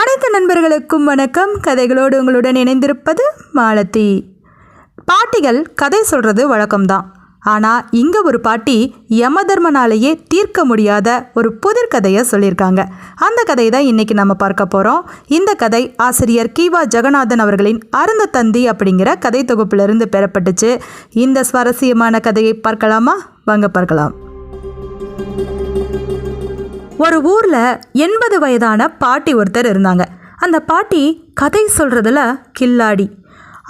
அனைத்து நண்பர்களுக்கும் வணக்கம். கதைகளோடு உங்களுடன் இணைந்திருப்பது மாலதி. பாட்டிகள் கதை சொல்கிறது வழக்கம்தான். ஆனால் இங்கே ஒரு பாட்டி யமதர்மனாலேயே தீர்க்க முடியாத ஒரு புதிர் கதையை சொல்லியிருக்காங்க. அந்த கதையை தான் இன்றைக்கி நம்ம பார்க்க போகிறோம் இந்த கதை ஆசிரியர் கீவா ஜெகநாதன் அவர்களின் அருந்த தந்தி அப்படிங்கிற கதை தொகுப்பிலிருந்து பெறப்பட்டுச்சு. இந்த சுவாரஸ்யமான கதையை பார்க்கலாமா? வாங்க பார்க்கலாம். ஒரு ஊரில் எண்பது வயதான பாட்டி ஒருத்தர் இருந்தாங்க. அந்த பாட்டி கதை சொல்கிறதுல கில்லாடி.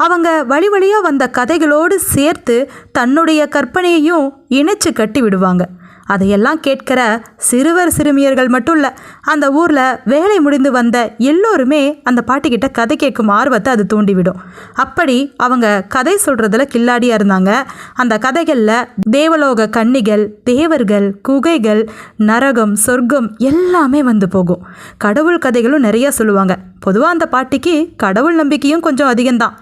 அவங்க வழி வழியாக வந்த கதைகளோடு சேர்த்து தன்னுடைய கற்பனையையும் இணைச்சு கட்டி விடுவாங்க. அதையெல்லாம் கேட்கிற சிறுவர் சிறுமியர்கள் மட்டும் இல்லை அந்த ஊரில் வேலை முடிந்து வந்த எல்லோருமே அந்த பாட்டிக்கிட்ட கதை கேட்கும் ஆர்வத்தை அது தூண்டிவிடும். அப்படி அவங்க கதை சொல்கிறதுல கில்லாடியாக இருந்தாங்க. அந்த கதைகளில் தேவலோக கன்னிகள் தேவர்கள் குகைகள் நரகம் சொர்க்கம் எல்லாமே வந்து போகும். கடவுள் கதைகளும் நிறையா சொல்லுவாங்க. பொதுவாக அந்த பாட்டிக்கு கடவுள் நம்பிக்கையும் கொஞ்சம் அதிகம்தான்.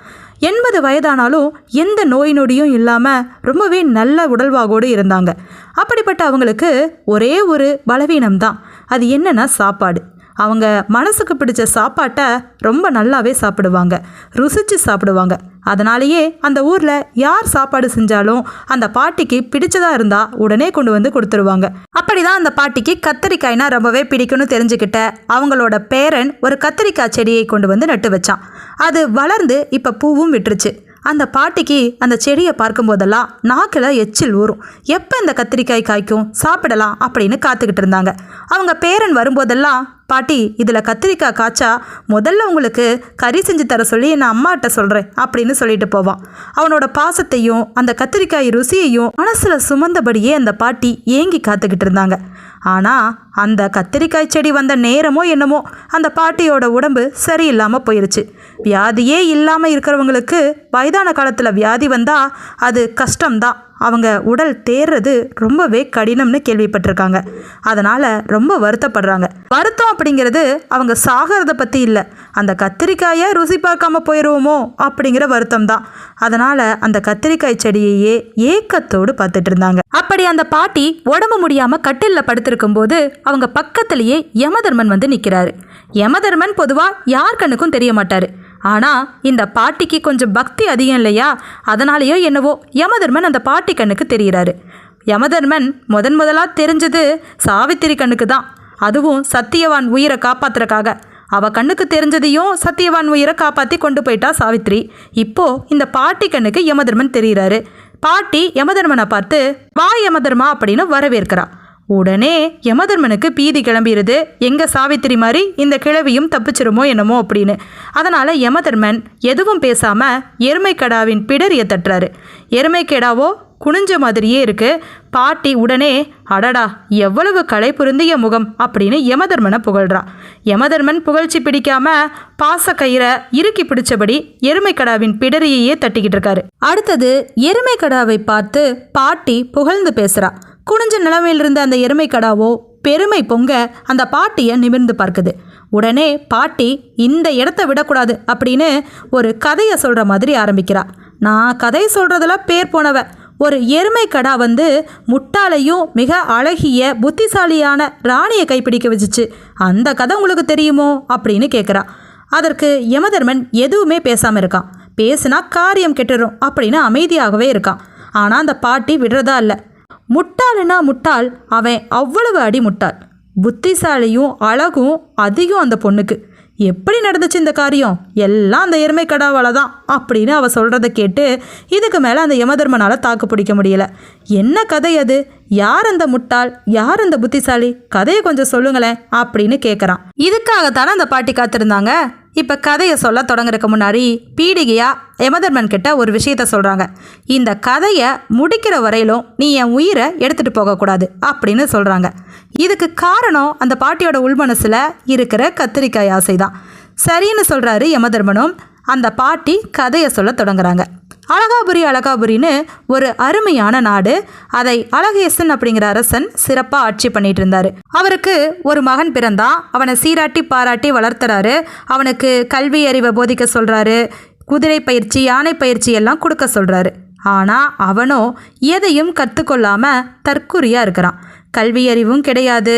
எண்பது வயதானாலும் எந்த நோய் நொடியும் இல்லாமல் ரொம்பவே நல்ல உடல்வாகோடு இருந்தாங்க. அப்படிப்பட்ட அவங்களுக்கு ஒரே ஒரு பலவீனம்தான். அது என்னன்னா சாப்பாடு. அவங்க மனசுக்கு பிடிச்ச சாப்பாட்டை ரொம்ப நல்லாவே சாப்பிடுவாங்க. ருசித்து சாப்பிடுவாங்க. அதனாலேயே அந்த ஊரில் யார் சாப்பாடு செஞ்சாலும் அந்த பாட்டிக்கு பிடிச்சதா இருந்தால் உடனே கொண்டு வந்து கொடுத்துருவாங்க. அப்படி தான் அந்த பாட்டிக்கு கத்திரிக்காய்னா ரொம்பவே பிடிக்கும்னு தெரிஞ்சுக்கிட்ட அவங்களோட பேரன் ஒரு கத்திரிக்காய் செடியை கொண்டு வந்து நட்டு வச்சான். அது வளர்ந்து இப்போ பூவும் விட்டுருச்சு. அந்த பாட்டிக்கு அந்த செடியை பார்க்கும்போதெல்லாம் நாக்கில் எச்சில் ஊறும். எப்போ இந்த கத்திரிக்காய் காய்க்கும்? சாப்பிடலாம் அப்படின்னு காத்துக்கிட்டு இருந்தாங்க. அவங்க பேரன் வரும்போதெல்லாம் பாட்டி இதில் கத்திரிக்காய் காய்ச்சா முதல்ல உங்களுக்கு கறி செஞ்சு தர சொல்லி நான் அம்மாட்ட சொல்கிறேன் அப்படின்னு சொல்லிட்டு போவான் அவனோட பாசத்தையும் அந்த கத்திரிக்காய் ருசியையும் மனசில் சுமந்தபடியே அந்த பாட்டி ஏங்கி காத்துக்கிட்டு இருந்தாங்க. ஆனால் அந்த கத்திரிக்காய் செடி வந்த நேரமோ என்னமோ அந்த பாட்டியோட உடம்பு சரியில்லாமல் போயிருச்சு. வியாதியே இல்லாமல் இருக்கிறவங்களுக்கு வயதான காலத்தில் வியாதி வந்தால் அது கஷ்டம்தான். அவங்க உடல் தேர்றது ரொம்பவே கடினம்னு கேள்விப்பட்டிருக்காங்க. அதனால் ரொம்ப வருத்தப்படுறாங்க. வருத்தம் அப்படிங்கிறது அவங்க சாகிறத பற்றி இல்லை. அந்த கத்திரிக்காயை ருசி பார்க்காம போயிடுவோமோ அப்படிங்கிற வருத்தம் தான். அதனால் அந்த கத்திரிக்காய் செடியையே ஏக்கத்தோடு பார்த்துட்டு இருந்தாங்க. அப்படி அந்த பாட்டி உடம்பு முடியாமல் கட்டிலில் படுத்திருக்கும் போது அவங்க பக்கத்திலேயே யமதர்மன் வந்து நிற்கிறாரு யமதர்மன் பொதுவாக யார் கண்ணுக்கும் தெரிய மாட்டார். ஆனால் இந்த பாட்டிக்கு கொஞ்சம் பக்தி அதிகம் இல்லையா? அதனாலேயோ என்னவோ யமதர்மன் அந்த பாட்டி கண்ணுக்கு தெரிகிறாரு. யமதர்மன் முதன் முதலாக தெரிஞ்சது சாவித்திரி கண்ணுக்கு தான் அதுவும் சத்தியவான் உயிரை காப்பாத்துறக்காக. அவ கண்ணுக்கு தெரிஞ்சதையும் சத்தியவான் உயிரை காப்பாற்றி கொண்டு போயிட்டா சாவித்ரி இப்போ இந்த பாட்டி கண்ணுக்கு யமதர்மன் தெரிகிறாரு. பாட்டி யமதர்மனை பார்த்து வா யமதர்மா அப்படின்னு வரவேற்கிறா. உடனே யமதர்மனுக்கு பீதி கிளம்பிடுது. எங்க சாவித்திரி மாதிரி இந்த கிழவியும் தப்பிச்சிருமோ என்னமோ அப்படின்னு. அதனால யமதர்மன் எதுவும் பேசாம எருமைக்கடாவின் பிடரிய தட்டுறாரு. எருமைக்கடாவோ குனிஞ்ச மாதிரியே இருக்கு. பாட்டி உடனே அடடா எவ்வளவு கலை பொருந்திய முகம் அப்படின்னு யமதர்மனை புகழ்றா. யமதர்மன் புகழ்ச்சி பிடிக்காம பாச கயிறை இறுக்கி பிடிச்சபடி எருமைக்கடாவின் பிடரியையே தட்டிக்கிட்டு இருக்காரு. அடுத்தது எருமைக்கடாவை பார்த்து பாட்டி புகழ்ந்து பேசுறா. குனிஞ்ச நிலைமையில் இருந்த அந்த எருமைக்கடாவோ பெருமை பொங்க அந்த பாட்டியை நிமிர்ந்து பார்க்குது. உடனே பாட்டி இந்த இடத்த விடக்கூடாது அப்படின்னு ஒரு கதையை சொல்கிற மாதிரி ஆரம்பிக்கிறா. நான் கதை சொல்கிறதுல பேர் போனவ. ஒரு எருமை கடா வந்து முட்டாளையும் மிக அழகிய புத்திசாலியான ராணியை கைப்பிடிக்க வச்சுச்சு. அந்த கதை உங்களுக்கு தெரியுமோ? அப்படின்னு கேட்குறா அதற்கு யமதர்மன் எதுவுமே பேசாமல் இருக்கான். பேசுனா காரியம் கெட்டுரும் அப்படின்னு அமைதியாகவே இருக்கான். ஆனால் அந்த பாட்டி விடுறதா இல்லை. முட்டாளுனா முட்டாள் அவன் அவ்வளவு அடி முட்டாள். புத்திசாலியும் அழகும் அதிகம் அந்த பொண்ணுக்கு. எப்படி நடந்துச்சு இந்த காரியம்? எல்லாம் அந்த எருமை கடாவால் தான் அப்படின்னு அவள் சொல்கிறத கேட்டு இதுக்கு மேலே அந்த யமதர்மனால் தாக்கு பிடிக்க முடியல. என்ன கதை அது? யார் அந்த முட்டாள்? யார் அந்த புத்திசாலி? கதையை கொஞ்சம் சொல்லுங்களேன் அப்படின்னு கேட்குறான் இதுக்காகத்தானே அந்த பாட்டி காத்திருந்தாங்க? இப்போ கதையை சொல்ல தொடங்குறதுக்கு முன்னாடி பீடிகையா யமதர்மன் கிட்ட ஒரு விஷயத்த சொல்கிறாங்க இந்த கதையை முடிக்கிற வரையிலும் நீ என் உயிரை எடுத்துகிட்டு போகக்கூடாது அப்படின்னு சொல்கிறாங்க இதுக்கு காரணம் அந்த பாட்டியோட உள்மனசில் இருக்கிற கத்திரிக்காய் ஆசை தான் சரின்னு சொல்கிறாரு யமதர்மனும் அந்த பாட்டி கதையை சொல்ல தொடங்குறாங்க. அழகாபுரி அழகாபுரின்னு ஒரு அருமையான நாடு. அதை அழகேசன் அப்படிங்கிற அரசன் சிறப்பாக ஆட்சி பண்ணிட்டு இருந்தார். அவருக்கு ஒரு மகன் பிறந்தான். அவனை சீராட்டி பாராட்டி வளர்த்துறாரு. அவனுக்கு கல்வி அறிவை போதிக்க சொல்கிறாரு குதிரை பயிற்சி யானை பயிற்சி எல்லாம் கொடுக்க சொல்கிறாரு ஆனால் அவனோ எதையும் கற்றுக்கொள்ளாமல் தற்குறியாக இருக்கிறான். கல்வி அறிவும் கிடையாது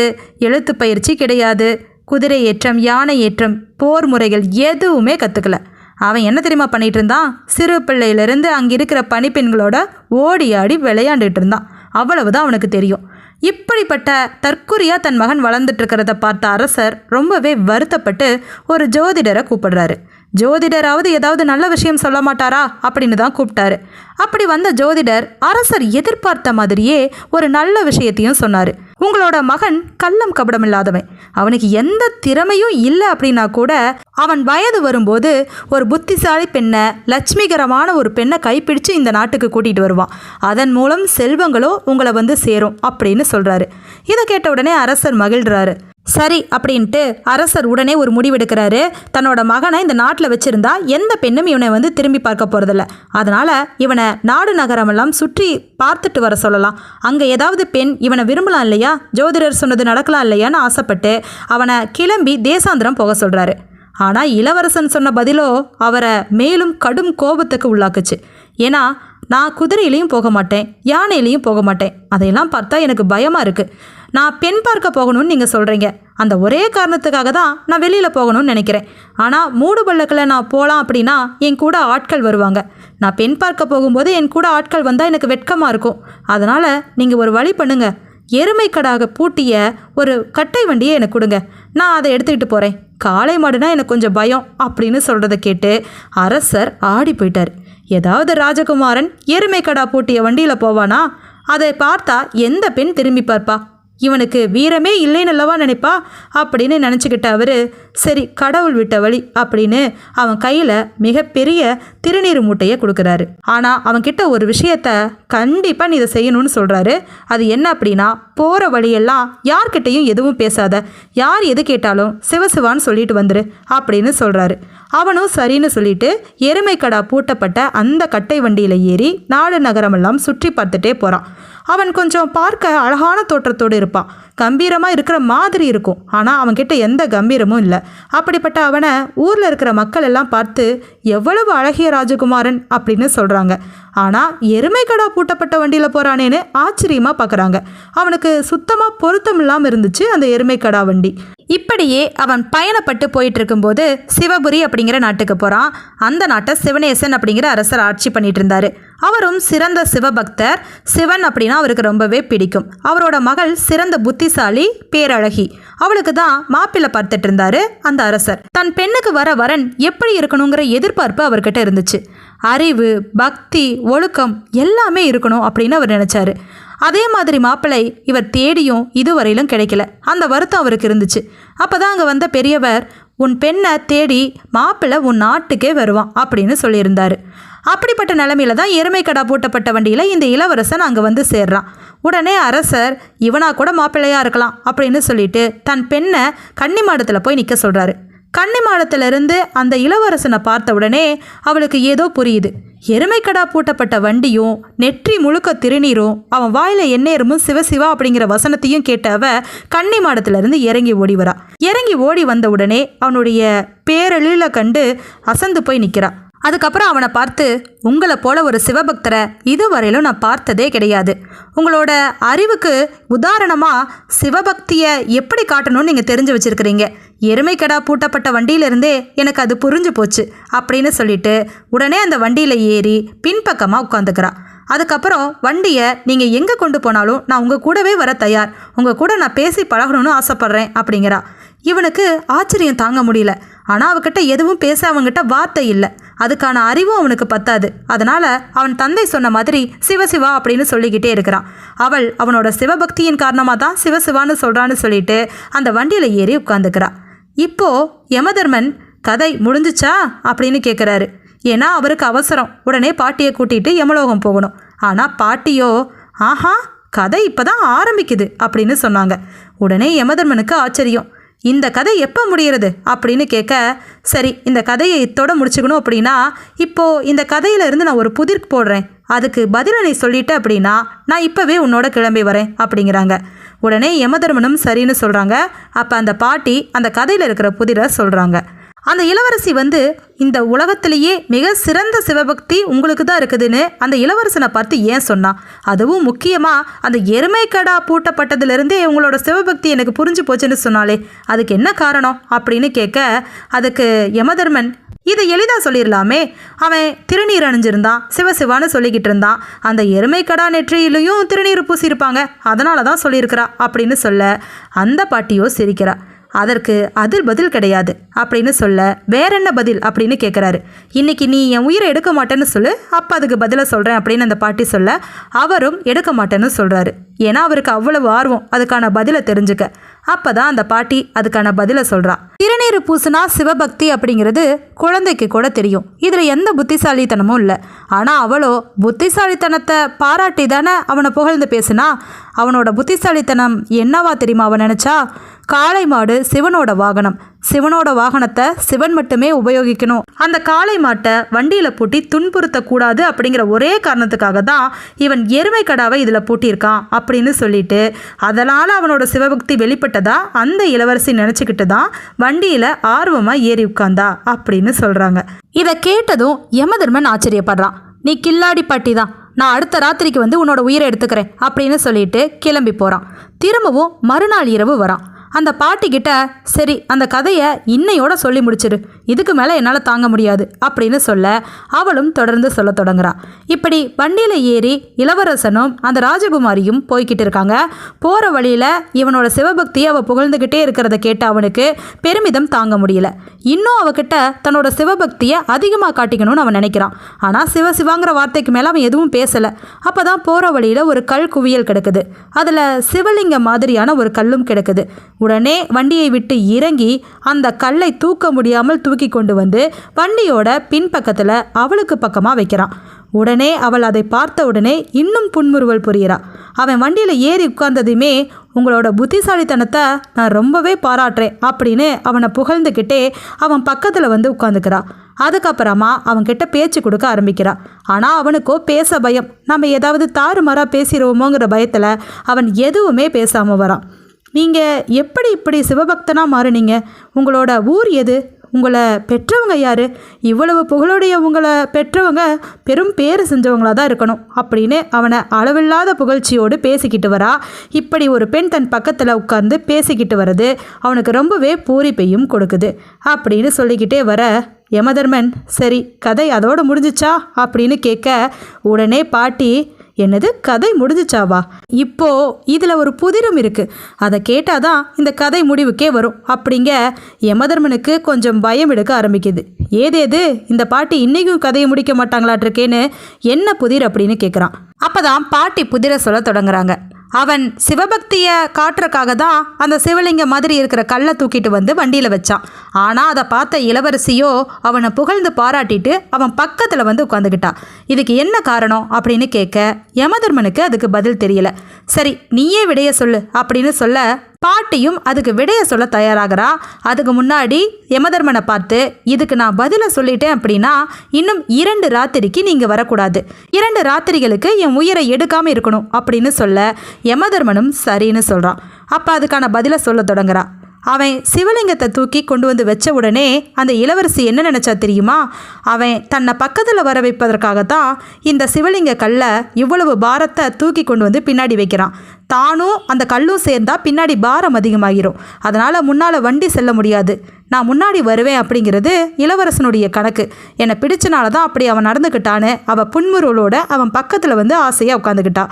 எழுத்து பயிற்சி கிடையாது. குதிரை ஏற்றம் யானை ஏற்றம் போர் முறைகள் எதுவுமே கற்றுக்கல அவன் என்ன தெரியுமா பண்ணிட்டு இருந்தான்? சிறு பிள்ளையிலிருந்து அங்கே இருக்கிற பணிப்பெண்களோட ஓடி ஆடி விளையாண்டுட்டு இருந்தான். அவ்வளவுதான் அவனுக்கு தெரியும். இப்படிப்பட்ட தற்குறியாக தன் மகன் வளர்ந்துட்டு இருக்கிறத பார்த்த அரசர் ரொம்பவே வருத்தப்பட்டு ஒரு ஜோதிடரை கூப்பிடுறாரு. ஜோதிடராவது ஏதாவது நல்ல விஷயம் சொல்ல மாட்டாரா? அப்படின்னு தான் கூப்பிட்டாரு. அப்படி வந்த ஜோதிடர் அரசர் எதிர்பார்த்த மாதிரியே ஒரு நல்ல விஷயத்தையும் சொன்னார். உங்களோட மகன் கள்ளம் கபடம் இல்லாதவன் அவனுக்கு எந்த திறமையும் இல்லை அப்படின்னா கூட அவன் வயது வரும்போது ஒரு புத்திசாலி பெண்ணை லட்சுமிகரமான ஒரு பெண்ணை கைப்பிடிச்சு இந்த நாட்டுக்கு கூட்டிகிட்டு வருவான். அதன் மூலம் செல்வங்களோ உங்களை வந்து சேரும் அப்படின்னு சொல்கிறாரு இதை கேட்ட உடனே அரசர் மகிழ்கிறாரு சரி அப்படின்ட்டு அரசர் உடனே ஒரு முடிவெடுக்கிறாரு. தன்னோட மகனை இந்த நாட்டில் வச்சிருந்தா எந்த பெண்ணும் இவனை வந்து திரும்பி பார்க்க போகிறதில்ல அதனால் இவனை நாடு நகரமெல்லாம் சுற்றி பார்த்துட்டு வர சொல்லலாம். அங்கே ஏதாவது பெண் இவனை விரும்பலாம் இல்லையா? ஜோதிடர் சொன்னது நடக்கலாம் இல்லையான்னு ஆசைப்பட்டு அவனை கிளம்பி தேசாந்திரம் போக சொல்கிறாரு ஆனால் இளவரசன் சொன்ன பதிலோ அவரை மேலும் கடும் கோபத்துக்கு உள்ளாக்குச்சு. ஏன்னா நான் குதிரையிலையும் போக மாட்டேன் யானையிலையும் போக மாட்டேன். அதையெல்லாம் பார்த்தா எனக்கு பயமாக இருக்குது நான் பெண் பார்க்க போகணும்னு நீங்கள் சொல்கிறீங்க அந்த ஒரே காரணத்துக்காக தான் நான் வெளியில் போகணும்னு நினைக்கிறேன். ஆனால் மூடு பள்ளக்கில் நான் போகலாம் அப்படின்னா என் கூட ஆட்கள் வருவாங்க. நான் பெண் பார்க்க போகும்போது என் கூட ஆட்கள் வந்தால் எனக்கு வெட்கமாக இருக்கும். அதனால் நீங்கள் ஒரு வழி பண்ணுங்க. எருமைக்கடாக பூட்டிய ஒரு கட்டை வண்டியை எனக்கு கொடுங்க. நான் அதை எடுத்துக்கிட்டு போகிறேன் காளை மாடுனா எனக்கு கொஞ்சம் பயம் அப்படின்னு சொல்கிறத கேட்டு அரசர் ஆடி போயிட்டார். ஏதாவது ராஜகுமாரன் எருமைக்கடா பூட்டிய வண்டியில் போவானா? அதை பார்த்தா எந்த பெண் திரும்பி பார்ப்பா? இவனுக்கு வீரமே இல்லைன்னு அல்லவா நினைப்பா? அப்படின்னு நினச்சிக்கிட்ட அவர் சரி கடவுள் விட்ட வழி அப்படின்னு அவன் கையில் மிகப்பெரிய திருநீர் மூட்டையை கொடுக்குறாரு. ஆனால் அவன்கிட்ட ஒரு விஷயத்த கண்டிப்பாக நீ இதை செய்யணும்னு சொல்கிறாரு அது என்ன அப்படின்னா போகிற வழியெல்லாம் யார்கிட்டையும் எதுவும் பேசாத யார் எது கேட்டாலும் சிவசிவான்னு சொல்லிட்டு வந்துரு அப்படின்னு சொல்கிறாரு அவனும் சரின்னு சொல்லிட்டு எருமைக்கடா பூட்டப்பட்ட அந்த கட்டை வண்டியில் ஏறி நாடு நகரமெல்லாம் சுற்றி பார்த்துட்டே போகிறான் அவன் கொஞ்சம் பார்க்க அழகான தோற்றத்தோடு இருப்பான். கம்பீரமாக இருக்கிற மாதிரி இருக்கும். ஆனால் அவன்கிட்ட எந்த கம்பீரமும் இல்லை. அப்படிப்பட்ட அவனை ஊரில் இருக்கிற மக்கள் எல்லாம் பார்த்து எவ்வளவு அழகிய ராஜகுமாரன் அப்படின்னு சொல்கிறாங்க ஆனால் எருமைக்கடா பூட்டப்பட்ட வண்டியில் போகிறானேன்னு ஆச்சரியமாக பார்க்குறாங்க அவனுக்கு சுத்தமாக பொருத்தம் இல்லாமல் இருந்துச்சு அந்த எருமைக்கடா வண்டி. இப்படியே அவன் பயணப்பட்டு போயிட்டு இருக்கும்போது சிவபுரி அப்படிங்கிற நாட்டுக்கு போகிறான் அந்த நாட்டை சிவனேசன் அப்படிங்கிற அரசர் ஆட்சி பண்ணிட்டு இருந்தாரு. அவரும் சிறந்த சிவபக்தர். சிவன் அப்படின்னா அவருக்கு ரொம்பவே பிடிக்கும். அவரோட மகள் சிறந்த புத்திசாலி பேரழகி. அவளுக்கு தான் மாப்பிள்ளை பார்த்துட்டு இருந்தாரு அந்த அரசர். தன் பெண்ணுக்கு வர வரன் எப்படி இருக்கணுங்கிற எதிர்பார்ப்பு அவர்கிட்ட இருந்துச்சு. அறிவு பக்தி ஒழுக்கம் எல்லாமே இருக்கணும் அப்படின்னு அவர் நினைச்சாரு. அதே மாதிரி மாப்பிள்ளை இவர் தேடியும் இதுவரையிலும் கிடைக்கல. அந்த வருத்தம் அவருக்கு இருந்துச்சு. அப்போ தான் அங்கே வந்த பெரியவர் உன் பெண்ணை தேடி மாப்பிள்ளை உன் நாட்டுக்கே வருவான் அப்படின்னு சொல்லியிருந்தாரு. அப்படிப்பட்ட நிலமையில தான் எருமைக்கடா பூட்டப்பட்ட வண்டியில் இந்த இளவரசன் அங்கே வந்து சேர்றான். உடனே அரசர் இவனா கூட மாப்பிள்ளையாக இருக்கலாம் அப்படின்னு சொல்லிட்டு தன் பெண்ணை கன்னிமாடத்தில் போய் நிற்க சொல்கிறாரு கன்னிமாடத்திலிருந்து அந்த இளவரசனை பார்த்த உடனே அவளுக்கு ஏதோ புரியுது. எருமைக்கடா பூட்டப்பட்ட வண்டியும் நெற்றி முழுக்க திருநீரும் அவன் வாயில எந்நேரமும் சிவசிவா அப்படிங்கிற வசனத்தையும் கேட்ட அவ கன்னிமாடத்திலிருந்து இறங்கி ஓடி வரா. இறங்கி ஓடி வந்த உடனே அவனுடைய பேரழில கண்டு அசந்து போய் நிற்கிறான் அதுக்கப்புறம் அவனை பார்த்து உங்களை போல ஒரு சிவபக்தரை இதுவரையிலும் நான் பார்த்ததே கிடையாது. உங்களோட அறிவுக்கு உதாரணமாக சிவபக்தியை எப்படி காட்டணும்னு நீங்கள் தெரிஞ்சு வச்சுருக்கிறீங்க. எருமைக்கடா பூட்டப்பட்ட வண்டியிலிருந்தே எனக்கு அது புரிஞ்சு போச்சு அப்படின்னு சொல்லிட்டு உடனே அந்த வண்டியில் ஏறி பின்பக்கமாக உட்காந்துக்கிறான் அதுக்கப்புறம் வண்டியை நீங்கள் எங்கே கொண்டு போனாலும் நான் உங்கள் கூடவே வர தயார். உங்கள் கூட நான் பேசி பழகணும்னு ஆசைப்பட்றேன் அப்படிங்கிறா. இவனுக்கு ஆச்சரியம் தாங்க முடியல. ஆனால் அவகிட்ட எதுவும் பேச அவங்ககிட்ட வார்த்தை இல்லை. அதுக்கான அறிவும் அவனுக்கு பத்தாது. அதனால் அவன் தந்தை சொன்ன மாதிரி சிவசிவா அப்படின்னு சொல்லிக்கிட்டே இருக்கிறான். அவள் அவனோட சிவபக்தியின் காரணமாக தான் சிவசிவான்னு சொல்கிறான்னு சொல்லிட்டு அந்த வண்டியில் ஏறி உட்காந்துக்கிறா இப்போ யமதர்மன் கதை முடிஞ்சுச்சா? அப்படின்னு கேட்குறாரு ஏன்னா அவருக்கு அவசரம். உடனே பாட்டியை கூட்டிகிட்டு யமலோகம் போகணும். ஆனால் பாட்டியோ ஆஹா கதை இப்போ தான் ஆரம்பிக்குது அப்படின்னு சொன்னாங்க. உடனே யமதர்மனுக்கு ஆச்சரியம். இந்த கதை எப்போ முடிகிறது அப்படின்னு கேட்க சரி இந்த கதையை இத்தோட முடிச்சுக்கணும் அப்படின்னா இப்போது இந்த கதையில இருந்து நான் ஒரு புதிர் போடுறேன். அதுக்கு பதிலை நீ சொல்லிட்ட அப்படின்னா நான் இப்போவே உன்னோட கிளம்பி வரேன் அப்படிங்கிறாங்க. உடனே யமதர்மனும் சரின்னு சொல்கிறாங்க அப்போ அந்த பாட்டி அந்த கதையில் இருக்கிற புதிரை சொல்கிறாங்க அந்த இளவரசி வந்து இந்த உலகத்திலேயே மிக சிறந்த சிவபக்தி உங்களுக்கு தான் இருக்குதுன்னு அந்த இளவரசனை பார்த்து ஏன் சொன்னான் அதுவும் முக்கியமாக அந்த எருமைக்கடா பூட்டப்பட்டதுலேருந்தே உங்களோட சிவபக்தி எனக்கு புரிஞ்சு போச்சுன்னு சொன்னாலே அதுக்கு என்ன காரணம்? அப்படின்னு கேட்க அதுக்கு யமதர்மன் இதை எளிதாக சொல்லிடலாமே அவன் திருநீர் அணிஞ்சிருந்தான் சிவசிவான்னு சொல்லிக்கிட்டு இருந்தான். அந்த எருமைக்கடா நெற்றியிலையும் திருநீர் பூசியிருப்பாங்க. அதனால தான் சொல்லியிருக்கிறா அப்படின்னு சொல்ல அந்த பாட்டியோ சிரிக்கிறா. அதற்கு அதில் பதில் கிடையாது அப்படின்னு சொல்ல வேற என்ன பதில்? அப்படின்னு கேட்குறாரு இன்னைக்கு நீ என் உயிரை எடுக்க மாட்டேன்னு சொல்லு அப்போ அதுக்கு பதிலை சொல்கிறேன் அப்படின்னு அந்த பாட்டி சொல்ல அவரும் எடுக்க மாட்டேன்னு சொல்கிறாரு ஏன்னா அவருக்கு அவ்வளவு ஆர்வம் அதுக்கான பதிலை தெரிஞ்சுக்க. அப்போ தான் அந்த பாட்டி அதுக்கான பதிலை சொல்றா. திருநீர் பூசுனா சிவபக்தி அப்படிங்கிறது குழந்தைக்கு கூட தெரியும். இதில் எந்த புத்திசாலித்தனமும் இல்லை. ஆனால் அவளோ புத்திசாலித்தனத்தை பாராட்டி தானே அவனை புகழ்ந்து பேசுனா? அவனோட புத்திசாலித்தனம் என்னவா தெரியுமா அவன் நினச்சா? காளை மாடு சிவனோட வாகனம். சிவனோட வாகனத்தை சிவன் மட்டுமே உபயோகிக்கணும். அந்த காளை மாட்டை வண்டியில் பூட்டி துன்புறுத்தக்கூடாது அப்படிங்கிற ஒரே காரணத்துக்காக தான் இவன் எருமை கடாவை இதில் பூட்டியிருக்கான் அப்படின்னு சொல்லிட்டு அதனால் அவனோட சிவபக்தி வெளிப்பட்டதா அந்த இளவரசி நினச்சிக்கிட்டு தான் வண்டியில் ஆர்வமாக ஏறி உட்கார்ந்தா அப்படின்னு சொல்கிறாங்க இதை கேட்டதும் யமதர்மன் ஆச்சரியப்படுறான். நீ கில்லாடி பாட்டி தான். நான் அடுத்த ராத்திரிக்கு வந்து உன்னோட உயிரை எடுத்துக்கிறேன் அப்படின்னு சொல்லிட்டு கிளம்பி போகிறான் திரும்பவும் மறுநாள் இரவு வரான். அந்த பாட்டிக்கிட்ட சரி அந்த கதையை இன்னையோட சொல்லி முடிச்சிரு. இதுக்கு மேலே என்னால் தாங்க முடியாது அப்படின்னு சொல்ல அவளும் தொடர்ந்து சொல்ல தொடங்குறா. இப்படி வண்டியில் ஏறி இளவரசனும் அந்த ராஜகுமாரியும் போய்கிட்டு இருக்காங்க. போகிற வழியில் இவனோட சிவபக்தியை அவள் புகழ்ந்துக்கிட்டே இருக்கிறத கேட்டு அவனுக்கு பெருமிதம் தாங்க முடியல. இன்னும் அவகிட்ட தன்னோட சிவபக்தியை அதிகமாக காட்டிக்கணும்னு அவன் நினைக்கிறான். ஆனால் சிவ சிவாங்கிற வார்த்தைக்கு மேலே அவன் எதுவும் பேசலை. அப்போ தான் போகிற வழியில் ஒரு கல் குவியல் கிடக்குது. அதில் சிவலிங்கம் மாதிரியான ஒரு கல்லும் கிடக்குது. உடனே வண்டியை விட்டு இறங்கி அந்த கல்லை தூக்க முடியாமல் தூக்கி கொண்டு வந்து வண்டியோட பின்பக்கத்தில் அவளுக்கு பக்கமாக வைக்கிறான். உடனே அவள் அதை பார்த்த உடனே இன்னும் புன்முறுவல் புரிகிறா. அவன் வண்டியில் ஏறி உட்கார்ந்ததுமே உங்களோட புத்திசாலித்தனத்தை நான் ரொம்பவே பாராட்டுறேன் அப்படின்னு அவனை புகழ்ந்துக்கிட்டே அவன் பக்கத்தில் வந்து உட்காந்துக்கிறா அதுக்கப்புறமா அவன்கிட்ட பேச்சு கொடுக்க ஆரம்பிக்கிறான் ஆனால் அவனுக்கோ பேச பயம். நம்ம ஏதாவது தாறுமாறாக பேசிடுவோமோங்கிற பயத்தில் அவன் எதுவுமே பேசாமல் வரான். நீங்கள் எப்படி இப்படி சிவபக்தனாக மாறுனீங்க? உங்களோட ஊர் எது? உங்களை பெற்றவங்க யார்? இவ்வளவு புகழுடைய உங்களை பெற்றவங்க பெரும் பேர் செஞ்சவங்களாக தான் இருக்கணும். அப்படின்னு அவனை அளவில்லாத புகழ்ச்சியோடு பேசிக்கிட்டு வரா. இப்படி ஒரு பெண் தன் பக்கத்தில் உட்கார்ந்து பேசிக்கிட்டு வர்றது அவனுக்கு ரொம்பவே பூரிப்பையும் கொடுக்குது. அப்படின்னு சொல்லிக்கிட்டே வர யமதர்மன் சரி கதை அதோடு முடிஞ்சிச்சா? அப்படின்னு கேட்க உடனே பாட்டி என்னது? கதை முடிஞ்சிச்சாவா? இப்போ இதில் ஒரு புதிரும் இருக்கு. அதை கேட்டால் தான் இந்த கதை முடிவுக்கே வரும். அப்படிங்க யமதர்மனுக்கு கொஞ்சம் பயம் எடுக்க ஆரம்பிக்குது. ஏதேது? இந்த பாட்டி இன்னைக்கும் கதையை முடிக்க மாட்டாங்களாட்டிருக்கேன்னு என்ன புதிர் அப்படின்னு கேட்குறான் அப்பதான் பாட்டி புதிரை சொல்ல தொடங்குறாங்க. அவன் சிவபக்தியை காட்டுறக்காக தான் அந்த சிவலிங்கம் மாதிரி இருக்கிற கல்லை தூக்கிட்டு வந்து வண்டியில் வச்சான். ஆனால் அதை பார்த்த இளவரசியோ அவனை புகழ்ந்து பாராட்டிட்டு அவன் பக்கத்தில் வந்து உட்காந்துக்கிட்டான் இதுக்கு என்ன காரணம் அப்படின்னு கேட்க யமதர்மனுக்கு அதுக்கு பதில் தெரியல. சரி நீயே விடைய சொல்லு அப்படின்னு சொல்ல பாட்டியும் அதுக்கு விடைய சொல்ல தயாராகிறா? அதுக்கு முன்னாடி யமதர்மனை பார்த்து இதுக்கு நான் பதிலை சொல்லிட்டேன் அப்படின்னா இன்னும் இரண்டு ராத்திரிக்கு நீங்கள் வரக்கூடாது. இரண்டு ராத்திரிகளுக்கு என் உயிரை எடுக்காமல் இருக்கணும் அப்படின்னு சொல்ல யமதர்மனும் சரின்னு சொல்கிறான் அப்போ அதுக்கான பதிலை சொல்ல தொடங்குறா. அவன் சிவலிங்கத்தை தூக்கி கொண்டு வந்து வச்ச உடனே அந்த இளவரசி என்ன நினச்சா தெரியுமா? அவன் தன்னை பக்கத்தில் வர வைப்பதற்காகத்தான் இந்த சிவலிங்க கல்லை இவ்வளவு பாரத்தை தூக்கி கொண்டு வந்து பின்னாடி வைக்கிறான். தானும் அந்த கல்லும் சேர்ந்தா பின்னாடி பாரம் அதிகமாகிரும். அதனால் முன்னால் வண்டி செல்ல முடியாது. நான் முன்னாடி வருவேன் அப்படிங்கிறது இளவரசனுடைய கணக்கு. என்னை பிடிச்சனால தான் அப்படி அவன் நடந்துக்கிட்டான்னு அவள் புன்முருளோட அவன் பக்கத்தில் வந்து ஆசையாக உட்காந்துக்கிட்டா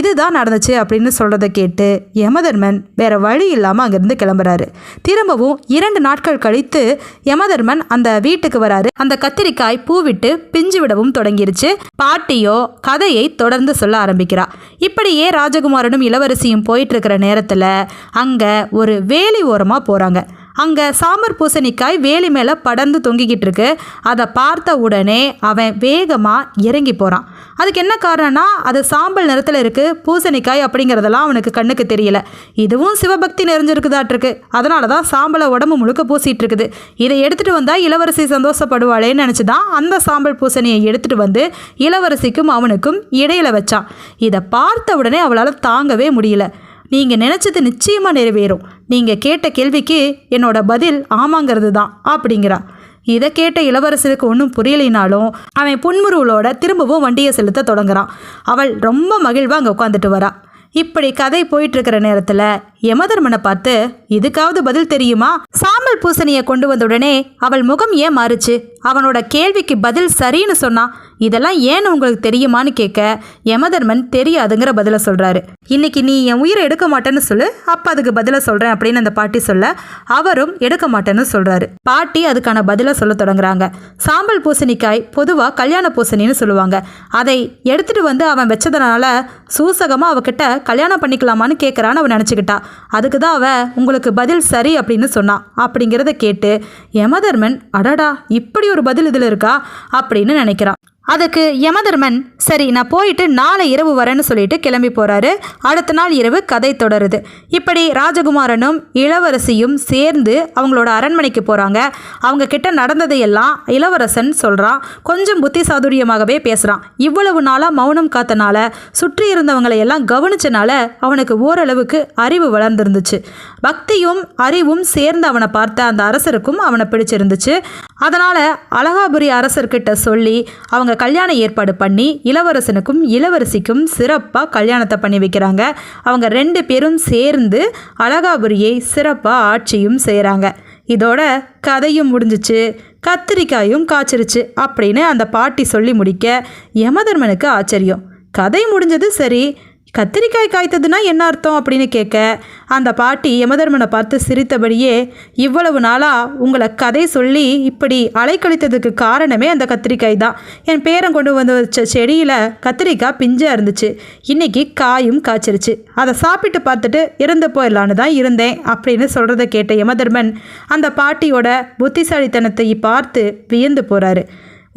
இதுதான் நடந்துச்சு அப்படின்னு சொல்கிறத கேட்டு யமதர்மன் வேற வழி இல்லாமல் அங்கேருந்து கிளம்புறாரு. திரும்பவும் இரண்டு நாட்கள் கழித்து யமதர்மன் அந்த வீட்டுக்கு வராரு. அந்த கத்திரிக்காய் பூவிட்டு பிஞ்சு விடவும் தொடங்கிருச்சு. பாட்டியோ கதையை தொடர்ந்து சொல்ல ஆரம்பிக்கிறா. இப்படியே ராஜகுமாரனும் இளவரசன் இளவரசியும் போயிட்டு இருக்கிற நேரத்தில் அங்கே ஒரு வேலி ஓரமாக போகிறாங்க அங்கே சாம்பர் பூசணிக்காய் வேலி மேலே படர்ந்து தொங்கிக்கிட்டு இருக்கு. அதை பார்த்த உடனே அவன் வேகமாக இறங்கி போகிறான் அதுக்கு என்ன காரணம்னா அது சாம்பல் நிறத்தில் இருக்குது பூசணிக்காய் அப்படிங்கிறதெல்லாம் அவனுக்கு கண்ணுக்கு தெரியல. இதுவும் சிவபக்தி நிறைஞ்சிருக்குதாட்டிருக்கு. அதனால தான் சாம்பலை உடம்பு முழுக்க பூசிட்டு இருக்குது. இதை எடுத்துகிட்டு வந்தால் இளவரசி சந்தோஷப்படுவாளேன்னு நினச்சி தான் அந்த சாம்பல் பூசணியை எடுத்துகிட்டு வந்து இளவரசிக்கும் அவனுக்கும் இடையில வச்சான். இதை பார்த்த உடனே அவளால் தாங்கவே முடியல. நீங்கள் நினச்சது நிச்சயமாக நிறைவேறும். நீங்கள் கேட்ட கேள்விக்கு என்னோட பதில் ஆமாங்கிறது தான் அப்படிங்கிறா. இதை கேட்ட இளவரசருக்கு ஒன்றும் புரியலினாலும் அவன் புன்முருவலோட திரும்பவும் வண்டியை செலுத்த தொடங்குறான். அவள் ரொம்ப மகிழ்வாக அங்கே உட்காந்துட்டு வரா. இப்படி கதை போயிட்டு இருக்கிற நேரத்தில் யமதர்மனை பார்த்து இதுக்காவது பதில் தெரியுமா? சாம்பல் பூசணியை கொண்டு வந்த உடனே அவள் முகம் ஏன் மாறுச்சு? அவனோட கேள்விக்கு பதில் சரின்னு சொன்னான் இதெல்லாம் ஏன்னு உங்களுக்கு தெரியுமான்னு கேட்க யமதர்மன் தெரியாதுங்கிற பதிலை சொல்றாரு. இன்னைக்கு நீ என் உயிரை எடுக்க மாட்டேன்னு சொல்லு அப்ப அதுக்கு பதிலை சொல்றேன் அப்படின்னு அந்த பாட்டி சொல்ல அவரும் எடுக்க மாட்டேன்னு சொல்றாரு. பாட்டி அதுக்கான பதிலை சொல்ல தொடங்குறாங்க. சாம்பல் பூசணிக்காய் பொதுவாக கல்யாண பூசணின்னு சொல்லுவாங்க. அதை எடுத்துட்டு வந்து அவன் வச்சதுனால சூசகமாக அவகிட்ட கல்யாணம் பண்ணிக்கலாமான்னு கேட்குறான்னு அவன் நினச்சிக்கிட்டா. அதுக்கு தான் அவ உங்களுக்கு பதில் சரி அப்படின்னு சொன்னான் அப்படிங்கிறத கேட்டு யமதர்மன் அடடா இப்படி ஒரு பதில் இதில் இருக்கா? அப்படின்னு நினைக்கிறான் அதுக்கு யமதர்மன் சரி நான் போயிட்டு நாளை இரவு வரேன்னு சொல்லிட்டு கிளம்பி போகிறாரு அடுத்த நாள் இரவு கதை தொடருது. இப்படி ராஜகுமாரனும் இளவரசியும் சேர்ந்து அவங்களோட அரண்மனைக்கு போகிறாங்க அவங்க கிட்ட நடந்ததையெல்லாம் இளவரசன் சொல்கிறான் கொஞ்சம் புத்தி சாதுரியமாகவே பேசுகிறான் இவ்வளவு நாளாக மௌனம் காத்தனால சுற்றி இருந்தவங்களை எல்லாம் கவனிச்சனால அவனுக்கு ஓரளவுக்கு அறிவு வளர்ந்துருந்துச்சு. பக்தியும் அறிவும் சேர்ந்து அவனை பார்த்த அந்த அரசருக்கும் அவனை பிடிச்சிருந்துச்சு. அதனால் அழகாபுரி அரசர்கிட்ட சொல்லி அவங்க கல்யாண ஏற்பாடு பண்ணி இளவரசனுக்கும் இளவரசிக்கும் சிறப்பாக கல்யாணத்தை பண்ணி வைக்கிறாங்க. அவங்க ரெண்டு பேரும் சேர்ந்து அழகாபுரியை சிறப்பாக ஆட்சியும் செய்கிறாங்க இதோட கதையும் முடிஞ்சிச்சு. கத்திரிக்காயும் காய்ச்சிருச்சு அப்படின்னு அந்த பாட்டி சொல்லி முடிக்க யமதர்மனுக்கு ஆச்சரியம். கதை முடிஞ்சது சரி. கத்திரிக்காய் காய்த்ததுன்னா என்ன அர்த்தம் அப்படின்னு கேட்க அந்த பாட்டி யமதர்மனை பார்த்து சிரித்தபடியே இவ்வளவு நாளாக உங்களை கதை சொல்லி இப்படி அலைக்கழித்ததுக்கு காரணமே அந்த கத்திரிக்காய் தான். என் பேரன் கொண்டு வந்து வச்ச செடியில் கத்திரிக்காய் பிஞ்சாக இருந்துச்சு. இன்றைக்கி காயும் காய்ச்சிருச்சு. அதை சாப்பிட்டு பார்த்துட்டு இறந்து போயிடலான்னு தான் இருந்தேன் அப்படின்னு சொல்கிறத கேட்ட யமதர்மன் அந்த பாட்டியோட புத்திசாலித்தனத்தை பார்த்து வியந்து போகிறாரு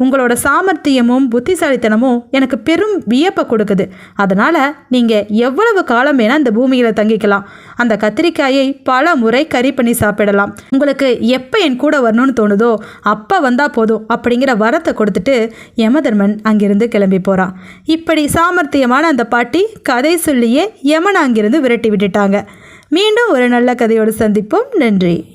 உங்களோட சாமர்த்தியமும் புத்திசாலித்தனமும் எனக்கு பெரும் வியப்பை கொடுக்குது. அதனால் நீங்கள் எவ்வளவு காலம் வேணால் இந்த பூமியில் தங்கிக்கலாம். அந்த கத்திரிக்காயை பல முறை கறி பண்ணி சாப்பிடலாம். உங்களுக்கு எப்போ என் கூட வரணும்னு தோணுதோ அப்போ வந்தால் போதும் அப்படிங்கிற வரத்தை கொடுத்துட்டு யமதர்மன் அங்கிருந்து கிளம்பி போகிறான் இப்படி சாமர்த்தியமான அந்த பாட்டி கதை சொல்லியே யமனை அங்கிருந்து விரட்டி விட்டுட்டாங்க. மீண்டும் ஒரு நல்ல கதையோடு சந்திப்போம். நன்றி.